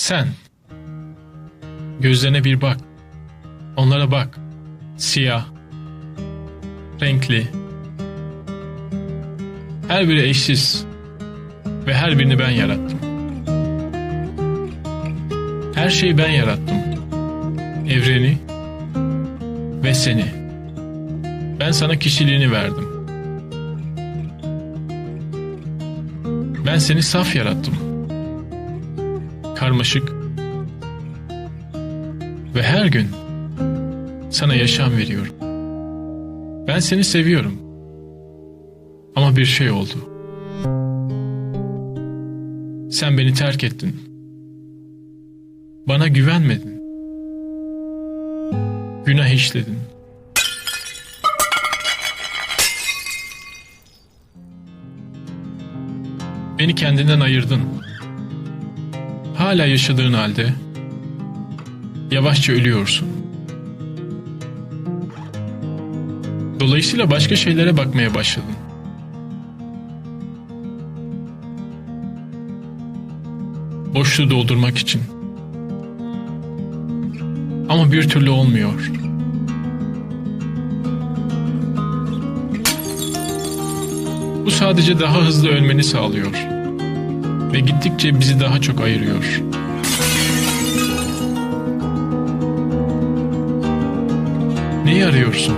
Sen. Gözlerine bir bak. Onlara bak. Siyah. Renkli. Her biri eşsiz. Ve her birini ben yarattım. Her şeyi ben yarattım. Evreni ve seni. Ben sana kişiliğini verdim. Ben seni saf yarattım. Karmaşık ve her gün sana yaşam veriyorum. Ben seni seviyorum. Ama bir şey oldu. Sen beni terk ettin. Bana güvenmedin. Günah işledin. Beni kendinden ayırdın. Hala yaşadığın halde yavaşça ölüyorsun. Dolayısıyla başka şeylere bakmaya başladın. Boşluğu doldurmak için. Ama bir türlü olmuyor. Bu sadece daha hızlı ölmeni sağlıyor. Ve gittikçe bizi daha çok ayırıyor. Neyi arıyorsun?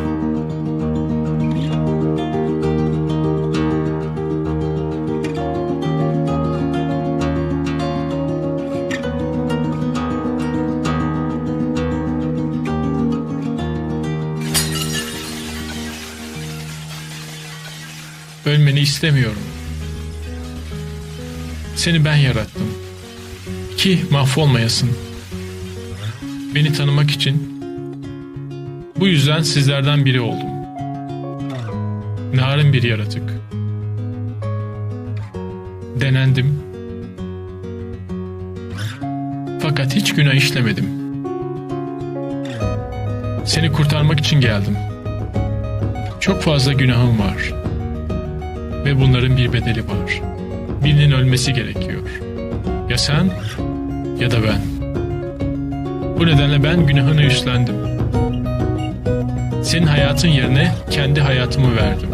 Ölmeni istemiyorum. Seni ben yarattım. Ki mahvolmayasın. Beni tanımak için bu yüzden sizlerden biri oldum. Narin bir yaratık. Denendim. Fakat hiç günah işlemedim. Seni kurtarmak için geldim. Çok fazla günahım var. Ve bunların bir bedeli var. Birinin ölmesi gerekiyor. Ya sen ya da ben. Bu nedenle ben günahını üstlendim. Senin hayatın yerine kendi hayatımı verdim.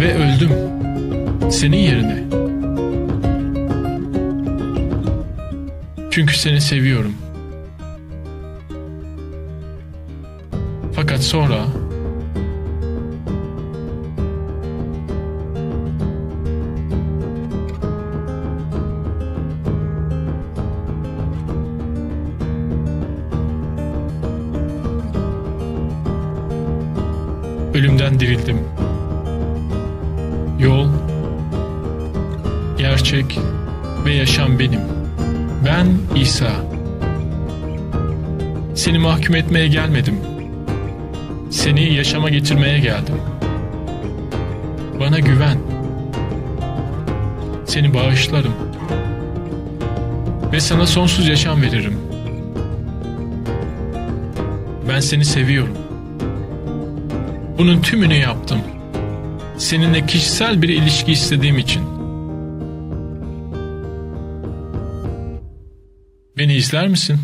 Ve öldüm. Senin yerine. Çünkü seni seviyorum. Fakat sonra ölümden dirildim. Yol, gerçek ve yaşam benim. Ben İsa. Seni mahkum etmeye gelmedim. Seni yaşama getirmeye geldim. Bana güven. Seni bağışlarım. Ve sana sonsuz yaşam veririm. Ben seni seviyorum. Bunun tümünü yaptım. Seninle kişisel bir ilişki istediğim için. Beni izler misin?